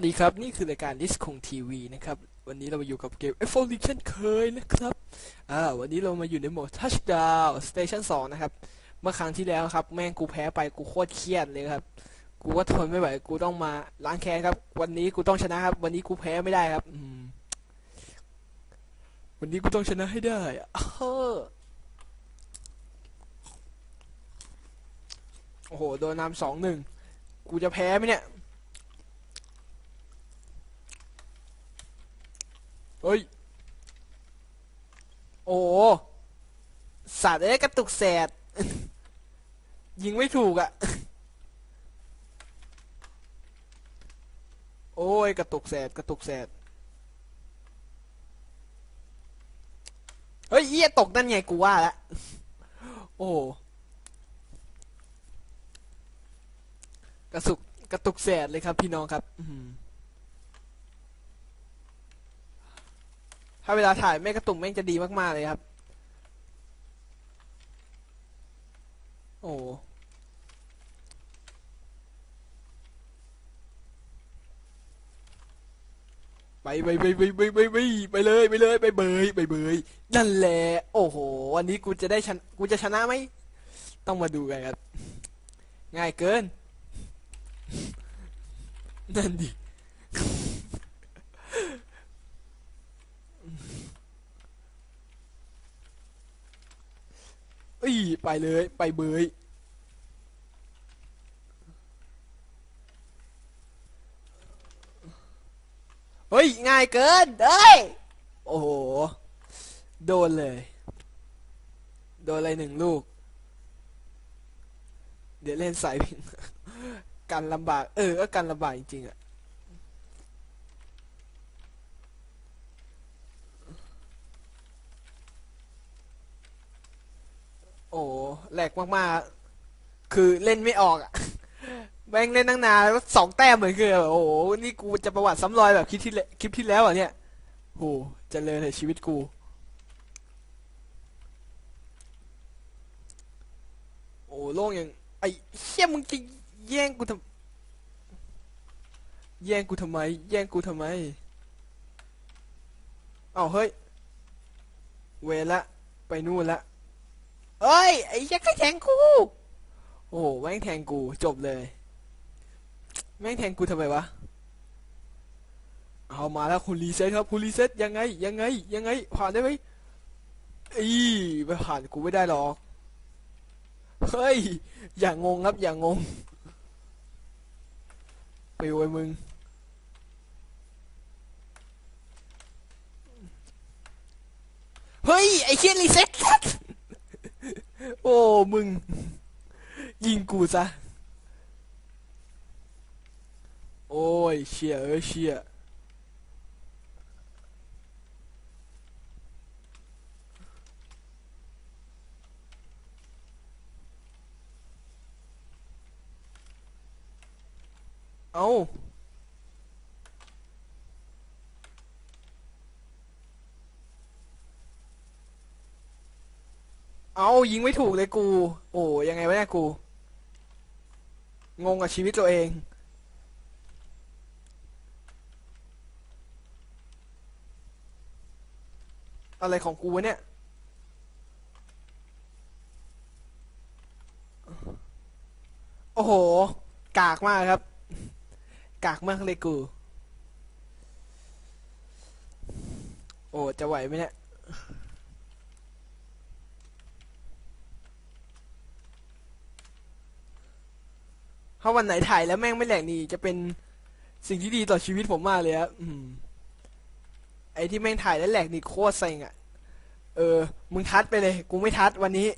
วัสดีครับ นี่คือรายการ Disc คงทีวีนะครับ วันนี้เรามาอยู่กับเกม Evolution เคยนะครับ อ่า วันนี้เรามาอยู่ในโหมด Touchdown Station 2 นะครับ เมื่อครั้งที่แล้วครับ แม่งกูแพ้ไปกูโคตรเครียดเลยครับ กูก็ทนไม่ไหว กูต้องมาล้างแค้นครับ วันนี้กูต้องชนะครับ วันนี้กูแพ้ไม่ได้ครับอืมวันนี้กูต้องชนะให้ได้อะเฮ้อโอ้โห โดนนำสองหนึ่ง กูจะแพ้ไหมเนี่ย เฮ้ย โอ้โหสัตว์เอ้ยกระตุกแสด ยิงไม่ถูกอะ่ะ โอ้ย กระตุกแสด กระตุกแสด เฮ้ยเอี้ยตกนั่นไงกูว่าละ โอ้กระสุกกระตุกแสดเลยครับพี่น้องครับ อื ถ้าเวลาถ่ายแม่กระตุกแม่งจะดีมากๆเลยครับ โอ้ไปไปไปไปไปไปไปไปเลยไปเลยไปเบยไปเบยนั่นแหละโอ้โหวันนี้กูจะได้ชนะกูจะชนะไหมต้องมาดูกันครับ ง่ายเกิน นั่นดิ เอ้ยไปเลยไปเบยเฮ้ย ง่ายเกินเอ้ย โอ้โห โดนเลย โดนอะไรหนึ่งลูก เดี๋ยวเล่นสายพิน กันลำบาก เออ ก็กันลำบากจริงๆอะ โอ้แหลกมากๆ คือเล่นไม่ออกอะแม่งเล่นตั้งนานแล้วสองแต้มเหมือนคือแบบโอ้โหนี่กูจะประวัติซ้ำรอยแบบคลิปที่แล้วคลิปที่แล้วอะเนี่ยโหจะเลยเลยชีวิตกู โอ้โล่งอย่างไอ้เชี่ยมึงจะแย่งกูทำแย่งกูทำไม แย่งกูทำไมเอ้าเฮ้ย เวละ ไปนู่นละ เอ้ย ไอ้ยักษ์ใครแทงกู โอ้โหแม่งแทงกูจบเลย แม่งแทงกูทำไมวะ เอามาแล้วคุณรีเซ็ตครับคุณรีเซ็ตยังไง ยังไง ยังไง ผ่านได้ไหมอีไปผ่านกูไม่ได้หรอก เฮ้ย อย่างงงครับ อย่างงงไปโวยมึง เฮ้ย ไอ้เชี่ยรีเซ็ต โอ้ มึง ยิงกูซะ โอ้ย เชี่ยเอ้ยเชี่ยเอา เอายิงไม่ถูกเลยกู โอ้ยังไงวะเนี่ยกู งงกับชีวิตตัวเอง อะไรของกูวะเนี่ย โอ้โห กากมากครับ กากมากเลยกู โอ้ จะไหวไหมเนี่ยาวันไหนถ่ายแล้วแม่งไม่แหลกนี่จะเป็นสิ่งที่ดีต่อชีวิตผมมากเลยครับอืมไอ้ที่แม่งถ่ายแล้วแหลกนี่โคตรเซ็งอะ เออ มึงทัดไปเลย กูไม่ทัดวันนี้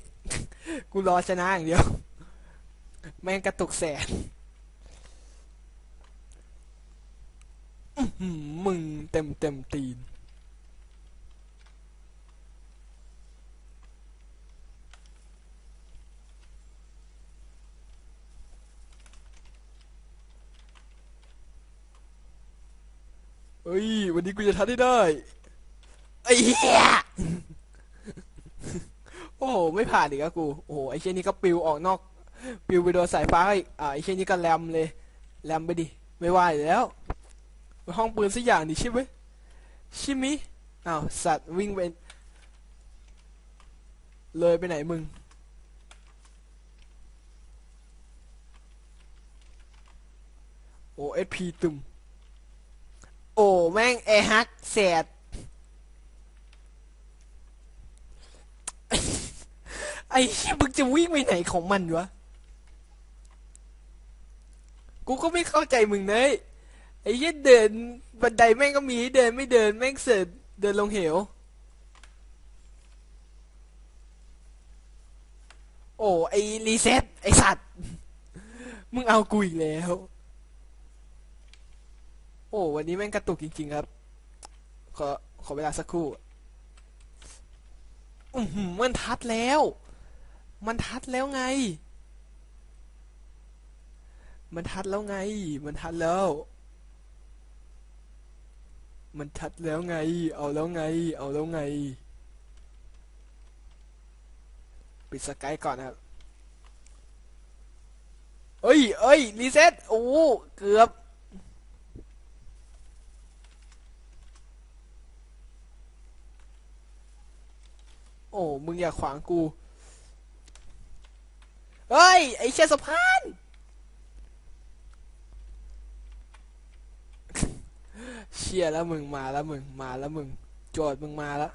กูรอชนะอย่างเดียว แม่งกระตุกแสนมึงเต็มเต็มตีน ฮ้ย วันนี้กูจะทัดให้ได้ไอ้เหี้ยโอ้โห ไม่ผ่านอีกอะกู โอ้โห ไอ้เช่นนี้ก็ปิวออกนอก ปิวไปโดนสายฟ้าอีกอ่าไอ้เช่นนี้ก็แรมเลย แรมไปดิ ไม่ไหวแล้ว ห้องปืนสักอย่างดิใช่ไหมใช่มิอ้าว สัตว์วิ่งไปเลยไปไหนมึง โอ้เอพีตุ่ม แม่งเอฮักแสดไอ้เียมึงจะวิ่งไปไหนของมันวะ กูก็ไม่เข้าใจมึงเลยไอ้เหี้ยเดินบันไดแม่งก็มีเดินไม่เดินแม่งเสิร์เดินลงเหว โอ้ไอ้รีเซ็ตไอ้สัตว์ มึงเอากูอีกแล้ว โอ้วันนี้แม่งกระตุกจริง ๆ ครับ ขอขอเวลาสักครู่อือหือมันทัดแล้ว มันทัดแล้วไง มันทัดแล้วไง มันทัดแล้ว มันทัดแล้วไง เอาแล้วไง เอาแล้วไง ปิดสกายก่อนครับเอ้ยเอ้ยรีเซ็ตโอ้เกือบ โอ้มึงอย่าขวางกู เฮ้ย ไอ้เชี่ยสะพาน เชี่ยแล้วมึงมาแล้วมึงมาแล้วมึง โจทย์มึงมาแล้ว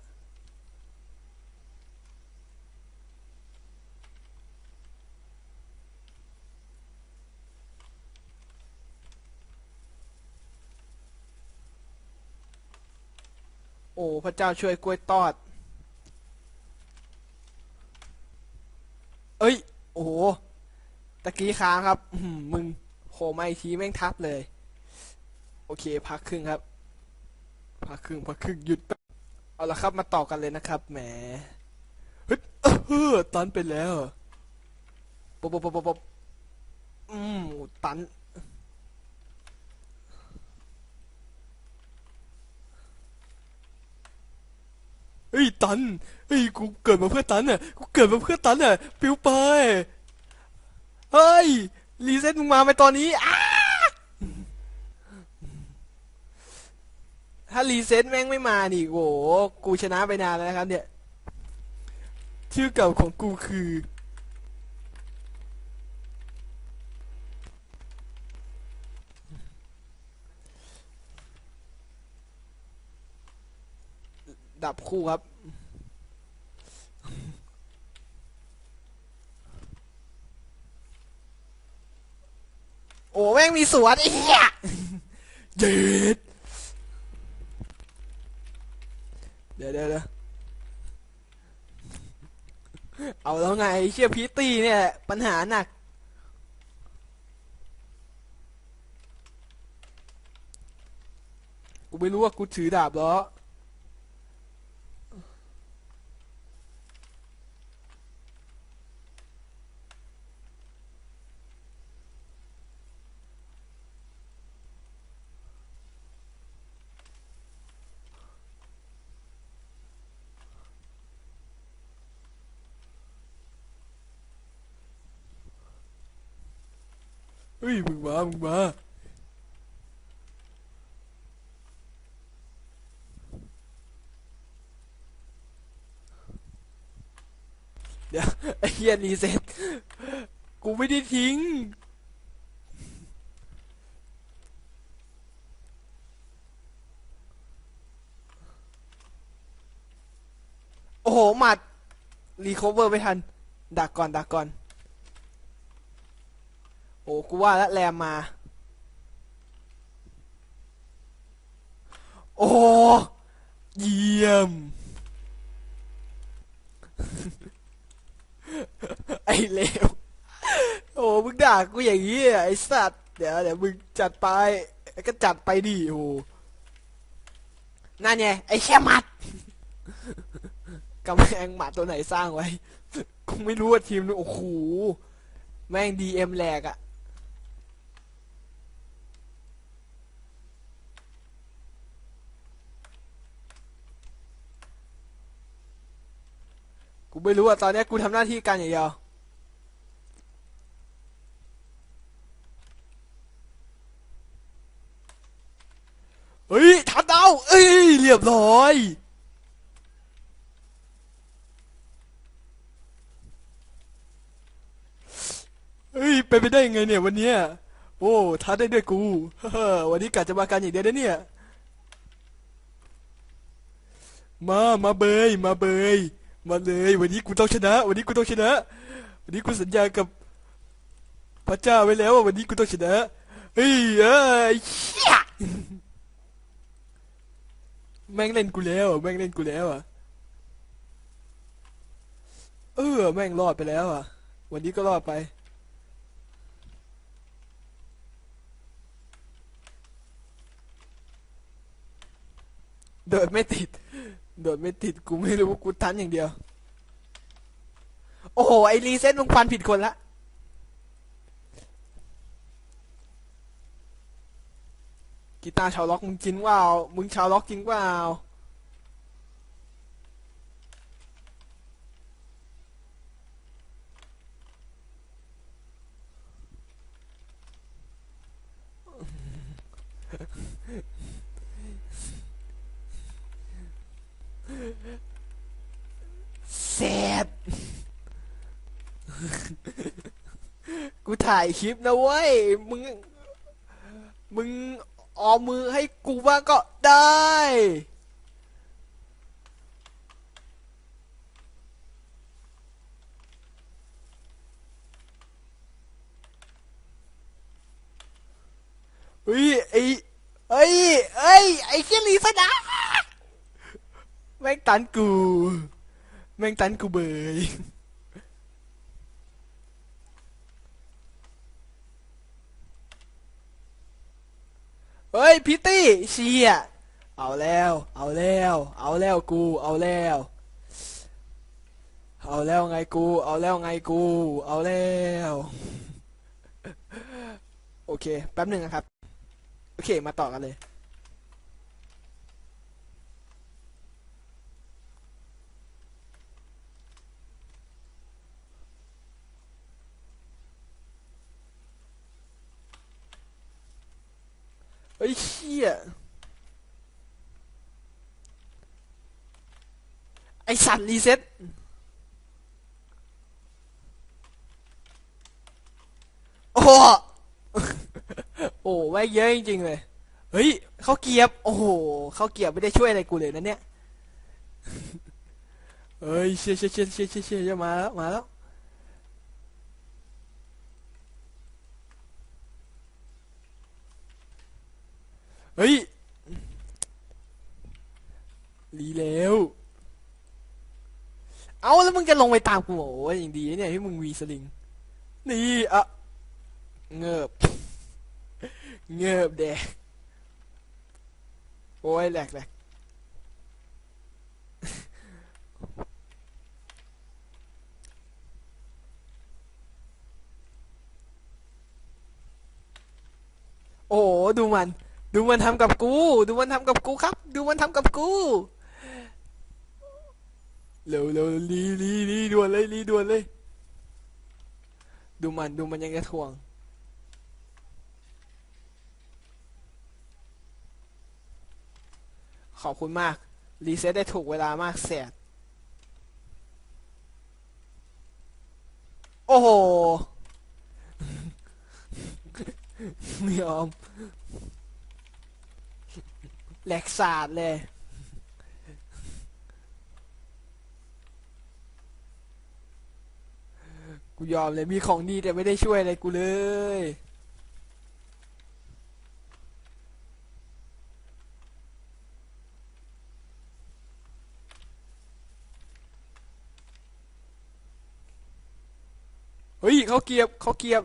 โอ้ พระเจ้าช่วยกล้วยตอด เอ้ย โอ้โหตะกี้ค้างครับมึงโผล่มาอีกทีแม่งทับเลย โอเค พักครึ่งครับ พักครึ่งพักครึ่งหยุดเอาละครับมาต่อกันเลยนะครับแหมเฮ้ยเออตันไปแล้วป๊บป๊บป๊บปุ๊บอืมตัน เอ้ยตันเอ้ยกูเกิดมาเพื่อตันอะกูเกิดมาเพื่อตันอะปิวไปเฮ้ยรีเซ็ตมึงมาไหมตอนนี้อ้าถ้ารีเซ็ตแม่งไม่มานี่โหกูชนะไปนานแล้วนะครับเนี่ยชื่อเก่าของกูคือ ดับคู่ครับ โอ้แม่งมีสวนไอ้เหี้ยเย็ดเดี๋ยวเดี๋ยวเอาแล้วไงเชี่ยพีตี้เนี่ย ปัญหาหนัก กูไม่รู้ว่ากูถือดาบเหร ฮ้ยมึงมามึงมาเดี๋ยวไอ้เฮียรีเซ็ตกูไม่ได้ทิ้ง โอ้โหหมัด รีคอเวอร์ไม่ทัน ดักก่อน ดักก่อน โอ้กูว่าแล้วแรมมา โอ้เยี่ยม ไอ้เลวโอ้มึงด่ากูอย่างนี้อะไอ้สัตว์เดี๋ยวเดี๋ยวมึงจัดไปก็จัดไปดิโอ้นั่นไงไอ้แค่หมัดกำแพงหมัดตัวไหนสร้างไว้กูไม่รู้ว่าทีมนู้นโอ้โหแม่งดีเอ็มแหลกอะ กูไม่รู้อะตอนนี้กูทำหน้าที่การอย่างเดียวเฮ้ยทัดดาเอ้ยเรียบร้อยเฮ้ยเป็นไปได้ยังไงเนี่ยวันนี้โอ้ท้าได้ด้วยกูวันนี้กะจะมากันอย่างเดียวนะเนี่ย มา มาเบย มาเบย มาเลย วันนี้กูต้องชนะ วันนี้กูต้องชนะ วันนี้กูสัญญากับ พระเจ้าไว้แล้วว่าวันนี้กูต้องชนะเฮ้ยเอ้ยแม่งเล่นกูแล้วอะแม่งเล่นกูแล้วอะเออแม่งรอดไปแล้วอะ วันนี้ก็รอดไปโดดไม่ติด โดดไม่ติดกูไม่รู้กูทันอย่างเดียว โอ้โห ไอรีเซ็ตมึงฟันผิดคนละกีตาร์ชาวล็อกมึงจริงว่ามึงชาวล็อกจริงว่าแซด กู ถ่ายคลิปนะเว้ย มึง มึงออมมือให้กูบ้างก็ได้ เฮ้ยไอ้เฮ้ยเฮ้ย ไอ้เชี่ยลีสนะแม่งตันกู แม่งตันกูเบย เฮ้ยพิตตี้เชียเอาแล้ว เอาแล้ว เอาแล้วกู เอาแล้ว เอาแล้วไงกู เอาแล้วไงกู เอาแล้ว โอเค แป๊บหนึ่งนะครับ โอเค มาต่อกันเลย เฮ้ย ไอสัตว์รีเซ็ตโอ้โหโอ้ไม่งเยอะจริงๆเลย เฮ้ยเขาเกียบ โอ้โหเขาเกียบไม่ได้ช่วยอะไรกูเลยนะเนี่ย เฮ้ยเชี่ยเชี่ยเชี่ยเชี่ยเชี่ยเชี่ยมาแล้ว มาแล้ว เฮ้ยรีแล้ว เอาแล้วมึงจะลงไปตามกูโอ้ยอย่างดีเนี่ยที่มึงวีสลิง นี่อะเงือบเงือบแดกโอ้ยแหลกแหลกโอ้ดูมัน ดูมันทำกับกู ดูมันทำกับกูครับ ดูมันทำกับกูเร็วเร็วรีรีรีด่วนเลยรีด่วนเลย ดูมันดูมันยังจะทวง ขอบคุณมาก รีเซ็ตได้ถูกเวลามากแสดโอ้โห ไม่ยอม แหลกสาดเลย กูยอมเลยมีของดีแต่ไม่ได้ช่วยอะไรกูเลยเฮ้ยเขาเกียบเขาเกียบ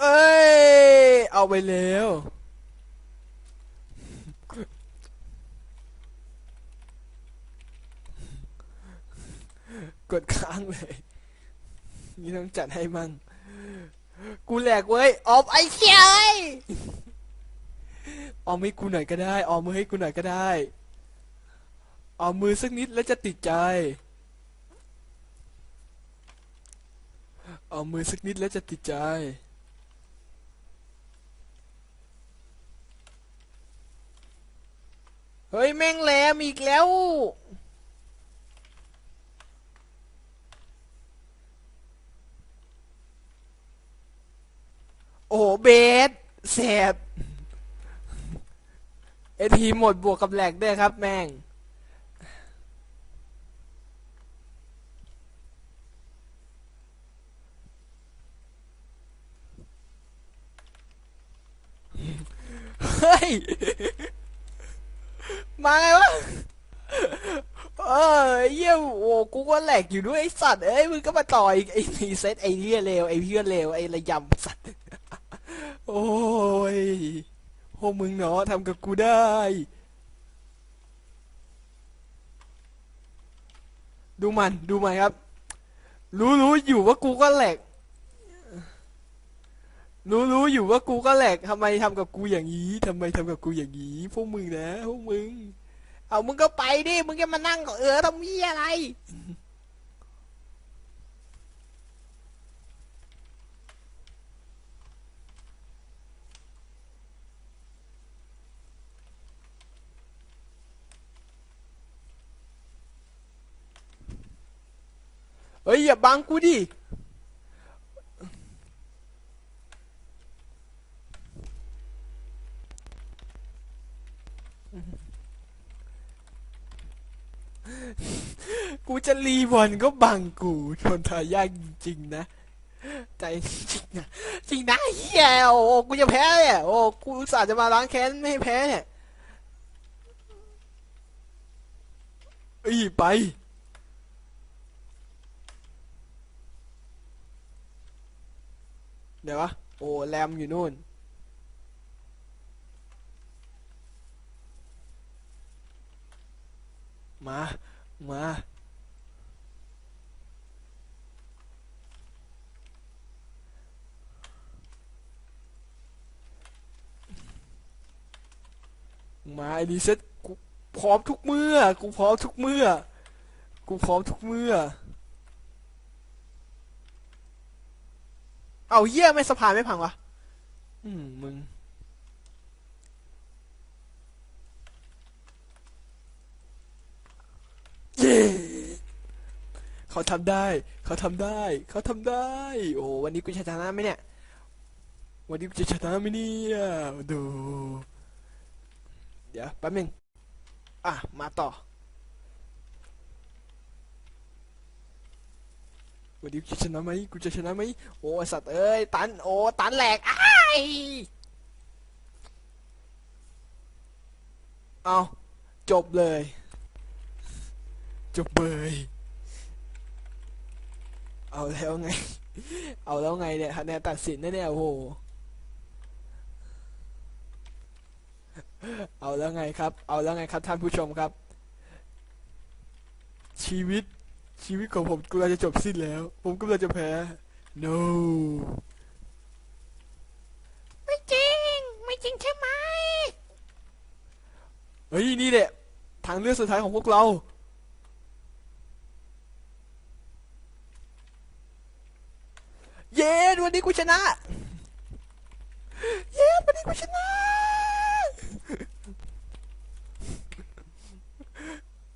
เอ้ย เอาไปแล้ว กดค้างเลย นี่ต้องจัดให้มั่ง กูแหลกเว้ย ออมไอ้เชี่ยเอ้ยออมให้กูหน่อยก็ได้ ออมมือให้กูหน่อยก็ได้ ออมมือสักนิดแล้วจะติดใจ ออมมือสักนิดแล้วจะติดใจเฮ้ย แม่งแหลมอีกแล้ว โอ้โหเบสแสบเอทีหมดบวกกับแหลกด้วยครับแม่ง เฮ้ย มาไงวะ เออเยี่ยโอ้กูก็แหลกอยู่ด้วยไอสัตว์ เอ้ยมึงก็มาต่อยไอ้รีเซ็ตไอ้เหี้ยเลวไอ้เหี้ยเลวไอ้ระยำสัตว์ โอ้ยพวกมึงเนาะทำกับกูได้ ดูมันดูมันครับ รู้รู้อยู่ว่ากูก็แหลก รู้รู้อยู่ว่ากูก็แหลกทำไมทำกับกูอย่างนี้ทำไมทำกับกูอย่างนี้พวกมึงนะพวกมึง เอามึงก็ไปดิ มึงจะมานั่งก็เออทำเหี้ยอะไร เฮ้ยอย่าบังกูดิกูจะรีบอลก็บังกูทนทายากจริงๆนะ ใจจริงนะจริงนะเฮียโอ้กูจะแพ้เนี่ยโอ้กูอุตส่าห์จะมาล้างแค้นไม่ให้แพ้เนี่ยอ้ยไป เดี๋ยววะ โอ้ แรมอยู่นู่น มา มา มาไอ้ดีเซ็ตกูพร้อมทุกเมื่อ กูพร้อมทุกเมื่อ กูพร้อมทุกเมื่อ เอาเยี่ยไม่สะพานไม่พังวะ อืมมึง เย้เขาทำได้ เขาทำได้ เขาทำได้ โอ้วันนี้กูจะชนะไหมเนี่ย วันนี้กูจะชนะไหมเนี่ยดู เดี๋ยวแป๊บนึงอะ มาต่อ วันนี้กูจะชนะไหมกูจะชนะไหมโอ้สัตว์เอ้ยตันโอ้ตันแหลกอ้ายเอาจบเลย จบเลยเอาแล้วไง เอาแล้วไงเนี่ยคะแนนตัดสินนะเนี่ยโอ้โหเอาแล้วไงครับ เอาแล้วไงครับท่านผู้ชมครับ ชีวิต ชีวิตของผมกำลังจะจบสิ้นแล้ว ผมกำลังจะแพ้ no ไม่จริง ไม่จริงใช่ไหมเฮ้ยนี่แหละทางเลือกสุดท้ายของพวกเรา เย้วันนี้กูชนะ เย้วันนี้กูชนะ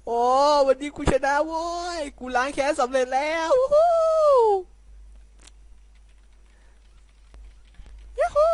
โอ้วันนี้กูชนะโว้ย กูล้างแค้นสำเร็จแล้วยูฮู